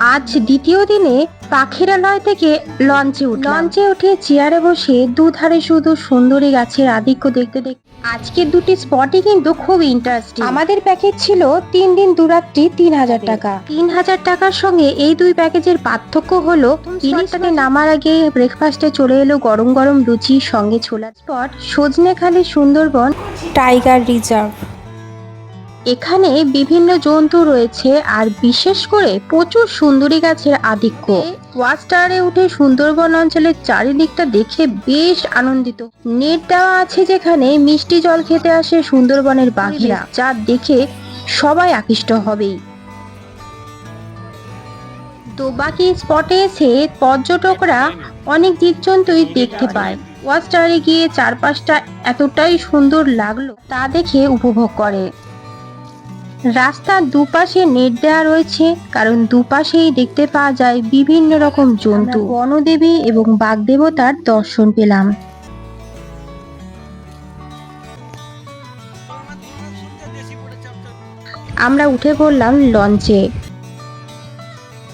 আজ দ্বিতীয় দিনে পাখিরালয় থেকে লঞ্চে উঠ লঞ্চে উঠে চেয়ারে বসে দুধারে শুধু সুন্দরী গাছের আধিক্য দেখতে দেখতে আজকের দুটি স্পটই কিন্তু খুব ইন্টারেস্টিং আমাদের প্যাকেজ ছিল তিন দিন দুরাত্রি তিন হাজার টাকা। তিন হাজার টাকার সঙ্গে এই দুই প্যাকেজের পার্থক্য হলো ইলিশটাকে নামার আগে ব্রেকফাস্টে চলে এলো গরম গরম লুচি, সঙ্গে ছোলার spot Sajnekhali Sundarban. Tiger reserve এখানে বিভিন্ন জন্তু রয়েছে আর বিশেষ করে প্রচুর সুন্দরী গাছের আধিক্য। ওয়াচ টাওয়ারে উঠে সুন্দরবন অঞ্চলের চারিদিকটা দেখে বেশ আনন্দিত। নেট দেওয়া আছে যেখানে মিষ্টি জল খেতে আসে সুন্দরবনের বাঘেরা, যা দেখে সবাই আকৃষ্ট হবেই। তো বাকি স্পটে এসে পর্যটকরা অনেক জীবজন্তুই দেখতে পায়। ওয়াচ টাওয়ারে গিয়ে চারপাশটা এতটাই সুন্দর লাগল, তা দেখে উপভোগ করে। রাস্তার দুপাশে নেট দেওয়া রয়েছে কারণ দুপাশেই দেখতে পাওয়া যায় বিভিন্ন রকম জন্তু। বনদেবী এবং বাগদেবতার দর্শন পেলাম। আমরা উঠে পড়লাম লঞ্চে।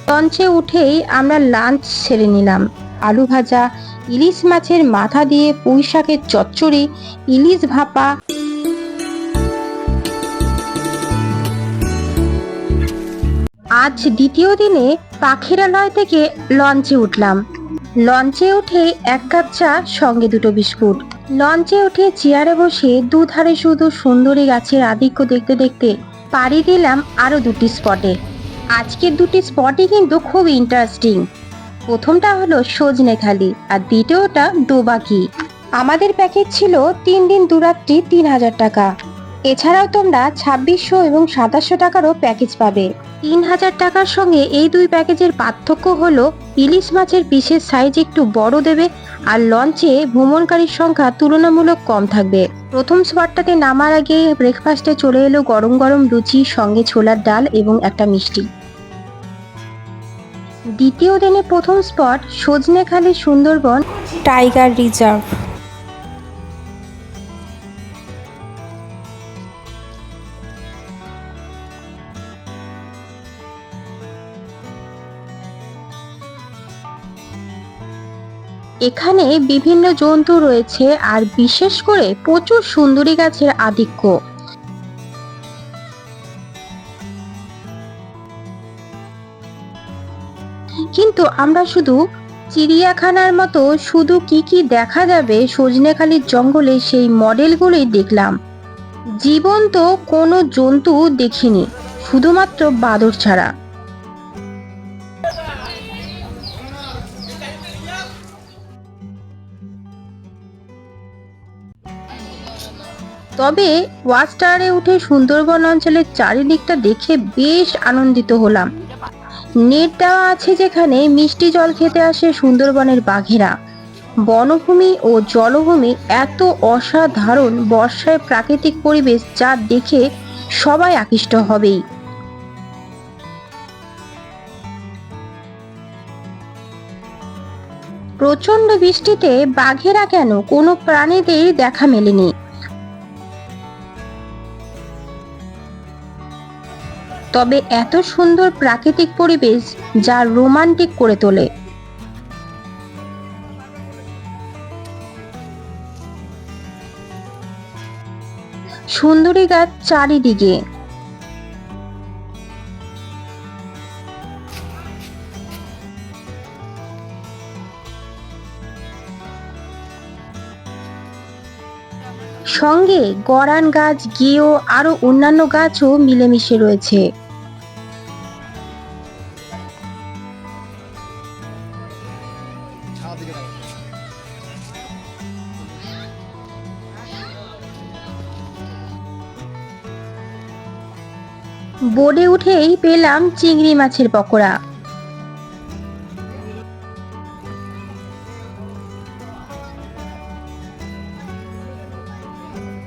লঞ্চে উঠেই আমরা লাঞ্চ সেরে নিলাম। আলু ভাজা ইলিশ মাছের মাথা দিয়ে পুঁই শাকের চচ্চড়ি ইলিশ ভাপা আজ দ্বিতীয় দিনে পাখিরালয় থেকে লঞ্চে উঠলাম। লঞ্চে উঠে এক কাপ চা, সঙ্গে দুটো বিস্কুট। লঞ্চে উঠে চেয়ারে বসে দুধারে শুধু সুন্দরী গাছের আধিক্য দেখতে দেখতে পাড়ি দিলাম আরও দুটি স্পটে। আজকের দুটি স্পটই কিন্তু খুব ইন্টারেস্টিং প্রথমটা হলো সজনেখালি আর দ্বিতীয়টা ডোবাকি। আমাদের প্যাকেজ ছিল তিন দিন দুরাত্রি তিন হাজার টাকা। এছাড়াও তোমরা ছাব্বিশশো এবং সাতাশশো টাকারও প্যাকেজ পাবে। তিন হাজার টাকার সঙ্গে এই দুই প্যাকেজের পার্থক্য হলো, ইলিশ মাছের পিসের সাইজ একটু বড় দেবে আর লঞ্চে ভ্রমণকারীর সংখ্যা তুলনামূলক কম থাকবে। প্রথম স্পটটাতে নামার আগে ব্রেকফাস্টে চলে এলো গরম গরম লুচি, সঙ্গে ছোলার ডাল এবং একটা মিষ্টি। দ্বিতীয় দিনে প্রথম spot Sajnekhali Sundarban tiger reserve এখানে বিভিন্ন জন্তু রয়েছে আর বিশেষ করে প্রচুর সুন্দরী গাছের আধিক্য। কিন্তু আমরা শুধু চিড়িয়াখানার মতো শুধু কি কি দেখা যাবে সজনেখালির জঙ্গলে সেই মডেলগুলোই দেখলাম। জীবন্ত কোনো জন্তু দেখিনি, শুধুমাত্র বাদর ছাড়া। তবে ওয়াচ টাওয়ারে উঠে সুন্দরবন অঞ্চলের চারিদিকটা দেখে বেশ আনন্দিত হলাম। নেট দেওয়া আছে যেখানে মিষ্টি জল খেতে আসে সুন্দরবনের বাঘেরা। বনভূমি ও জলভূমি এত অসাধারণ বর্ষায় প্রাকৃতিক পরিবেশ যা দেখে সবাই আকৃষ্ট হবেই। প্রচণ্ড বৃষ্টিতে বাঘেরা কেন কোনো প্রাণীদের দেখা মেলেনি। তবে এত সুন্দর প্রাকৃতিক পরিবেশ যা রোমান্টিক করে তোলে। সুন্দরী গাছ চারিদিকে। সঙ্গে গরান গাছ গেও আরও অন্যান্য গাছও মিলেমিশে রয়েছে। বোর্ডে উঠেই পেলাম চিংড়ি মাছের পকোড়া।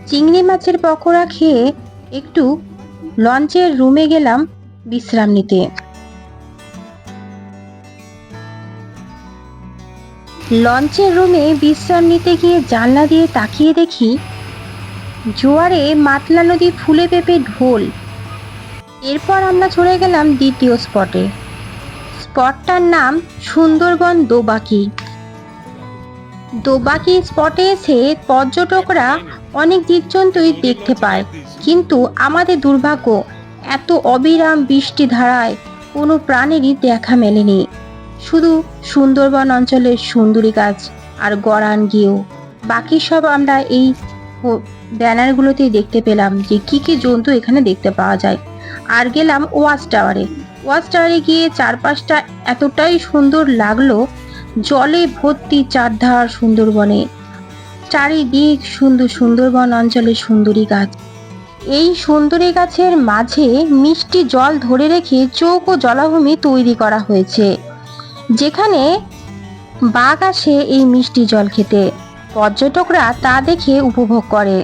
চিংড়ি মাছের পকোড়া খেয়ে একটু লঞ্চের রুমে গেলাম বিশ্রাম নিতে। লঞ্চের রুমে বিশ্রাম নিতে গিয়ে জানলা দিয়ে তাকিয়ে দেখি, জোয়ারে মাতলা নদী ফুলে পেঁপে ঢোল এরপর আমরা চলে গেলাম দ্বিতীয় স্পটে। স্পটটার নাম সুন্দরবন দোবাকি। দোবাকি স্পটে এসে পর্যটকরা অনেক জীবজন্তুই দেখতে পায়। কিন্তু আমাদের দুর্ভাগ্য, এত অবিরাম বৃষ্টি ধারায় কোনো প্রাণীরই দেখা মেলেনি। শুধু সুন্দরবন অঞ্চলের সুন্দরী গাছ আর গড়ান গিয়েও বাকি সব আমরা এই ব্যানারগুলোতেই দেখতে পেলাম যে কি কি জন্তু এখানে দেখতে পাওয়া যায়। আর গেলাম ওয়াচ টাওয়ারে। ওয়াচ টাওয়ারে গিয়ে চারপাশটা এতটাই সুন্দর লাগল, জলে ভর্তি চারধার সুন্দরবনে। চারিদিক সুন্দর সুন্দরবন অঞ্চলের সুন্দরী গাছ। এই সুন্দরী গাছের মাঝে মিষ্টি জল ধরে রেখে চৌক জলাভূমি তৈরি করা হয়েছে, যেখানে বাঘ আসে এই মিষ্টি জল খেতে। পর্যটকরা তা দেখে উপভোগ করে।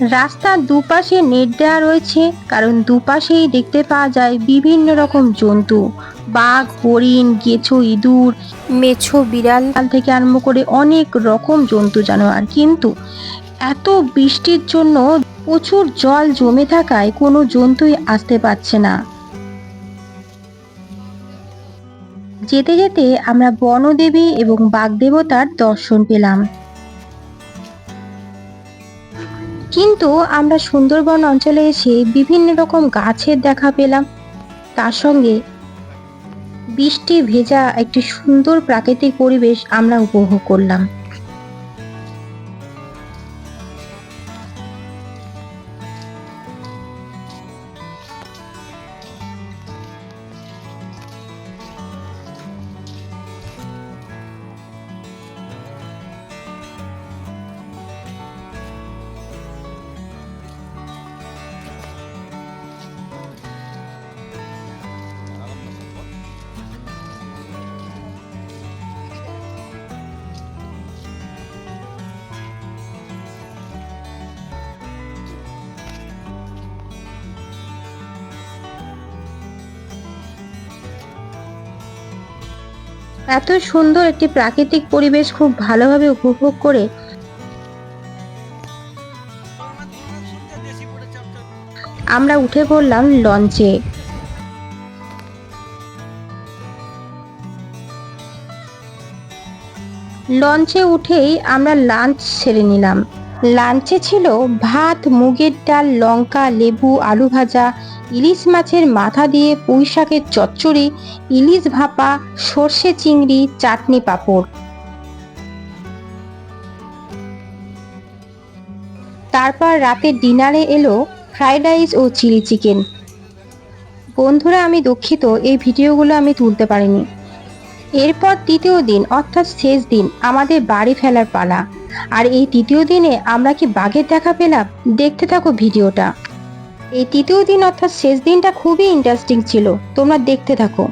রাস্তার দুপাশে নেট দেওয়া রয়েছে, কারণ দুপাশেই দেখতে পাওয়া যায় বিভিন্ন রকম জন্তু। বাঘ, হরিণ, গেছো, ইঁদুর, মেছো, বিড়াল থেকে আরম্ভ করে অনেক রকম জন্তু জানোয়ার। কিন্তু এত বৃষ্টির জন্য প্রচুর জল জমে থাকায় কোনো জন্তুই আসতে পারছে না। যেতে যেতে আমরা বনদেবী এবং বাগদেবতার দর্শন পেলাম। কিন্তু আমরা সুন্দরবন অঞ্চলে এসে বিভিন্ন রকম গাছের দেখা পেলাম। তার সঙ্গে বৃষ্টি ভেজা একটি সুন্দর প্রাকৃতিক পরিবেশ আমরা উপভোগ করলাম। এত সুন্দর একটি প্রাকৃতিক পরিবেশ খুব ভালোভাবে উপভোগ করে। আমরা উঠে পড়লাম লঞ্চে। লঞ্চে উঠেই আমরা লাঞ্চ সেরে নিলাম। লাঞ্চে ছিল ভাত, মুগের ডাল, লঙ্কা, লেবু, আলু ভাজা ইলিশ মাছের মাথা দিয়ে পুঁই শাকের চচ্চড়ি, ইলিশ ভাপা, সর্ষে চিংড়ি, চাটনি পাঁপড়। তারপর রাতের ডিনারে এলো ফ্রাইড রাইস ও চিলি চিকেন। বন্ধুরা, আমি দুঃখিত, এই ভিডিওগুলো আমি তুলতে পারিনি। এরপর তৃতীয় দিন, অর্থাৎ শেষ দিন, আমাদের বাড়ি ফেলার পালা। আর এই তৃতীয় দিনে আমরা কি বাঘের দেখা পেলাম? দেখতে থাকো ভিডিওটা। এই তৃতীয় দিন অর্থাৎ শেষ দিনটা খুবই ইন্টারেস্টিং ছিল। তোমরা দেখতে থাকো।